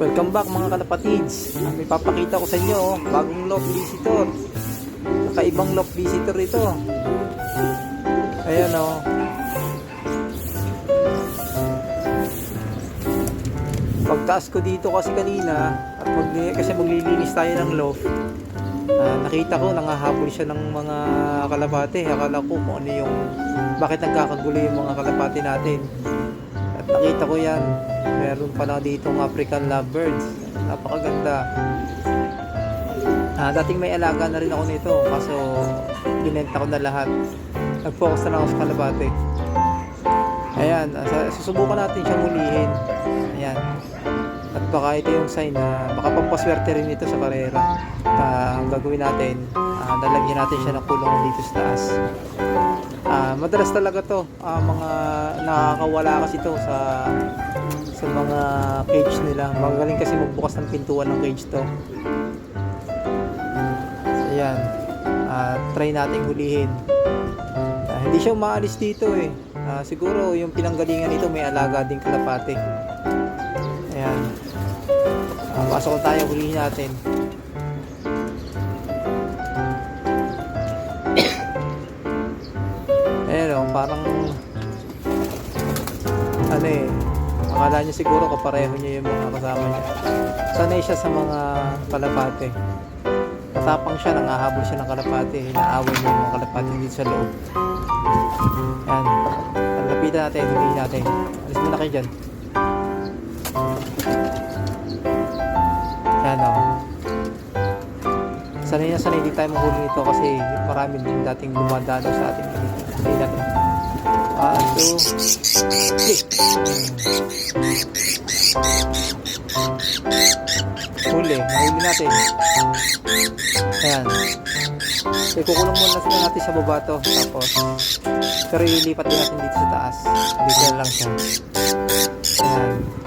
Welcome back mga kalapatids. May papakita ko sa inyo, oh, bagong loft visitor. Nakaibang loft visitor ito. Ayan oh. Pagtaas ko dito kasi kanina, at mag, kasi maglilinis tayo ng loft, ah, nakita ko nangahabol siya ng mga kalapate. Akala ko kung ano yung, bakit nagkakagulo yung mga kalapate natin. At nakita ko yan, meron pala ditong African lovebirds. Napakaganda. Ah, dating may alaga na rin ako nito, kaso binenta ko na lahat. Nag-focus na lang ako sa kalapate. Ayan, ah, susubukan natin siyang hulihin. Ayan. At baka ito yung sign na baka pampaswerte rin ito sa karera. Ah, ang gagawin natin, ah, lalagyan natin siya ng kulong dito sa taas. Ah, madalas talaga to, ah, mga nakakawala kasi to sa sa mga cage nila. Magaling kasi magbukas ng pintuan ng cage to. So, ayan. Ah, try nating hulihin. Ah, hindi siya umaalis dito eh. Ah, siguro yung pinanggalingan nito may alaga din kalapate. Pasok tayo, hulihin natin. Ayan o, parang ano eh, akala niya siguro kapareho niya yung mga kasama niya. Sanay siya sa mga kalapate. Matapang siya, nangahabol siya ng kalapate. Inaaway niya yung mga kalapate dito sa loob. Yan. Lapitan natin, hulihin natin. Alis muna kayo dyan. Yan o. Sanay na sanay din tayo mahuli nito kasi marami din dating dumadalo sa ating natin. One, two, three. Huli, nahuli natin. Ayan. So, kukulong muna sila natin sa baba to. Tapos, pero ililipat din natin dito sa taas. Dito lang siya. Ayan.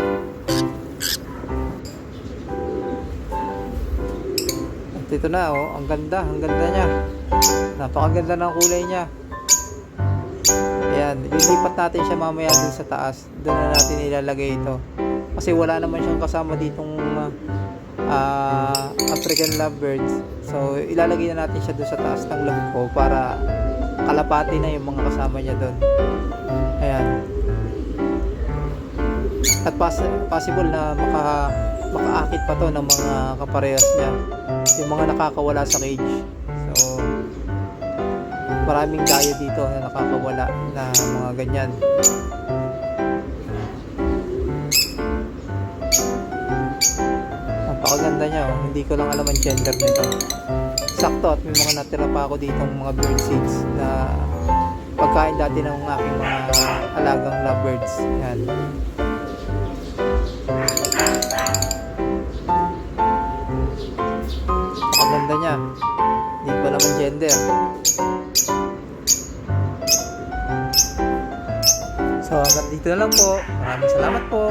Ito na, oh. Ang ganda. Ang ganda niya. Napakaganda ng kulay niya. Ayan. Ililipat natin siya mamaya dun sa taas. Doon na natin ilalagay ito. Kasi wala naman siyang kasama ditong ah, African lovebirds. So, ilalagay na natin siya doon sa taas ng loob ko para kalapati na yung mga kasama niya doon. At pos- possible na maka makaakit pa to ng mga kaparehas niya. Yung mga nakakawala sa cage. So, maraming dayo dito na nakakawala na mga ganyan. Napakaganda niya oh. Hindi ko lang alam ang gender nito. Sakto at may mga natira pa ako ditong mga bird seeds na pagkain dati ng aking mga alagang lovebirds. Yan. Ang gender. So hanggang dito na lang po. Maraming salamat po.